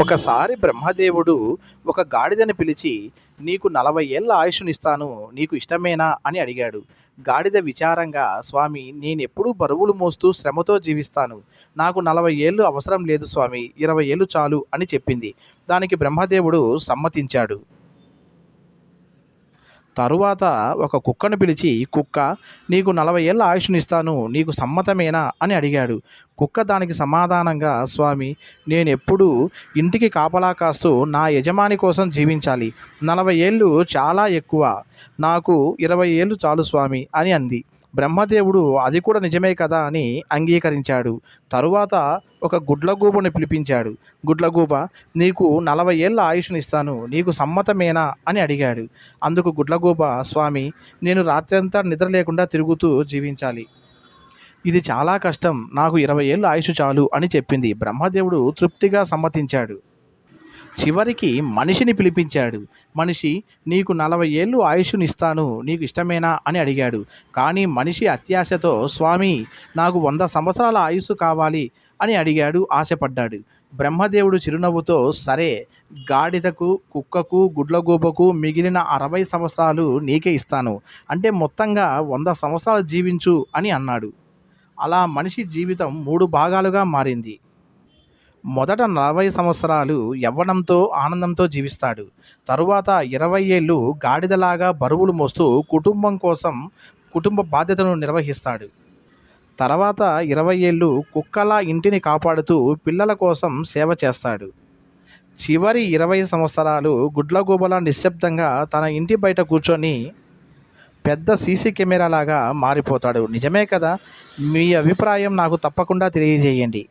ఒకసారి బ్రహ్మదేవుడు ఒక గాడిదని పిలిచి నీకు నలభై ఏళ్ళ ఆయుష్నిస్తాను నీకు ఇష్టమేనా? అని అడిగాడు. గాడిద విచారంగా స్వామి నేనెప్పుడూ బరువులు మోస్తూ శ్రమతో జీవిస్తాను. నాకు నలభై ఏళ్ళు అవసరం లేదు స్వామి ఇరవై ఏళ్ళు చాలు అని చెప్పింది. దానికి బ్రహ్మదేవుడు సమ్మతించాడు. తరువాత ఒక కుక్కను పిలిచి కుక్క నీకు నలభై ఏళ్ళ ఆయుష్నిస్తాను నీకు సమ్మతమేనా? అని అడిగాడు. కుక్క దానికి సమాధానంగా స్వామి నేను ఎప్పుడూ ఇంటికి కాపలా కాస్తూ నా యజమాని కోసం జీవించాలి. నలభై ఏళ్ళు చాలా ఎక్కువ. నాకు ఇరవై ఏళ్ళు చాలు స్వామి అని అంది. బ్రహ్మదేవుడు అది కూడా నిజమే కదా అని అంగీకరించాడు. తరువాత ఒక గుడ్లగూబను పిలిపించాడు. గుడ్లగూబ నీకు నలభై ఏళ్ళ ఆయుష్నిస్తాను. నీకు సమ్మతమేనా? అని అడిగాడు. అందుకు గుడ్లగూబ స్వామి నేను రాత్రంతా నిద్ర లేకుండా తిరుగుతూ జీవించాలి. ఇది చాలా కష్టం. నాకు ఇరవై ఏళ్ళు ఆయుష్ చాలు అని చెప్పింది. బ్రహ్మదేవుడు తృప్తిగా సమ్మతించాడు. చివరికి మనిషిని పిలిపించాడు. మనిషి నీకు నలభై ఏళ్ళు ఆయుష్నిస్తాను నీకు ఇష్టమేనా? అని అడిగాడు. కానీ మనిషి అత్యాశతో స్వామి నాకు వంద సంవత్సరాల ఆయుస్సు కావాలి అని అడిగాడు ఆశపడ్డాడు. బ్రహ్మదేవుడు చిరునవ్వుతో సరే గాడిదకు కుక్కకు గుడ్లగూబకు మిగిలిన అరవై సంవత్సరాలు నీకే ఇస్తాను. అంటే మొత్తంగా వంద సంవత్సరాలు జీవించు అని అన్నాడు. అలా మనిషి జీవితం మూడు భాగాలుగా మారింది. మొదట నలభై సంవత్సరాలు యవ్వనంతో ఆనందంతో జీవిస్తాడు. తరువాత ఇరవై ఏళ్ళు గాడిదలాగా బరువులు మోస్తూ కుటుంబం కోసం కుటుంబ బాధ్యతను నిర్వహిస్తాడు. తర్వాత ఇరవై ఏళ్ళు కుక్కలా ఇంటిని కాపాడుతూ పిల్లల కోసం సేవ చేస్తాడు. చివరి ఇరవై సంవత్సరాలు గుడ్లగూబల నిశ్శబ్దంగా తన ఇంటి బయట కూర్చొని పెద్ద సీసీ కెమెరా లాగా మారిపోతాడు. నిజమే కదా? మీ అభిప్రాయం నాకు తప్పకుండా తెలియజేయండి.